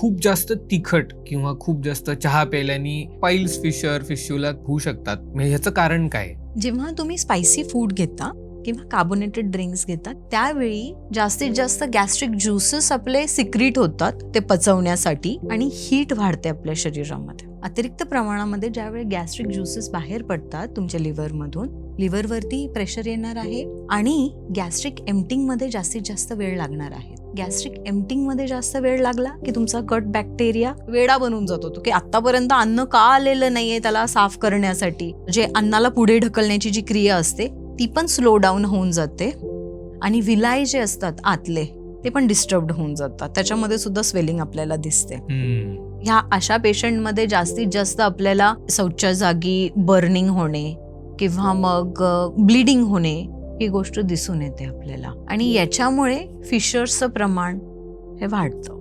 खूप जास्त तिखट किंवा खूप जास्त चहा प्यायल्याने पाईल्स फिशर फिश्युला होऊ शकतात. म्हणजे ह्याचं कारण काय? जेव्हा तुम्ही स्पायसी फूड घेता किंवा कार्बोनेटेड ड्रिंक्स घेतात त्यावेळी जास्तीत जास्त गॅस्ट्रिक ज्युसेस आपले सिक्रीट होतात ते पचवण्यासाठी आणि हीट वाढते आपल्या शरीरामध्ये. अतिरिक्त प्रमाणामध्ये ज्यावेळी गॅस्ट्रिक ज्युसेस बाहेर पडतात तुमच्या लिव्हरमधून लिव्हरवरती प्रेशर येणार आहे आणि गॅस्ट्रिक एम्प्टिंगमध्ये जास्तीत जास्त वेळ लागणार आहे. गॅस्ट्रिक एम्प्टिंगमध्ये जास्त वेळ लागला की तुमचा गट बॅक्टेरिया वेडा बनून जातो. तो की आतापर्यंत अन्न का आलेलं नाहीये त्याला साफ करण्यासाठी? जे अन्नाला पुढे ढकलण्याची जी क्रिया असते ती पण स्लो डाऊन होऊन जाते. आणि विलाय जे असतात आतले ते पण डिस्टर्ब होऊन जातात. त्याच्यामध्ये सुद्धा स्वेलिंग आपल्याला दिसते. ह्या अशा पेशंटमध्ये जास्तीत जास्त आपल्याला शौच्या जागी बर्निंग होणे किंवा हो. मग ब्लिडिंग होणे ही गोष्ट दिसून येते आपल्याला. आणि याच्यामुळे फिशर्सचं प्रमाण हे वाढतं.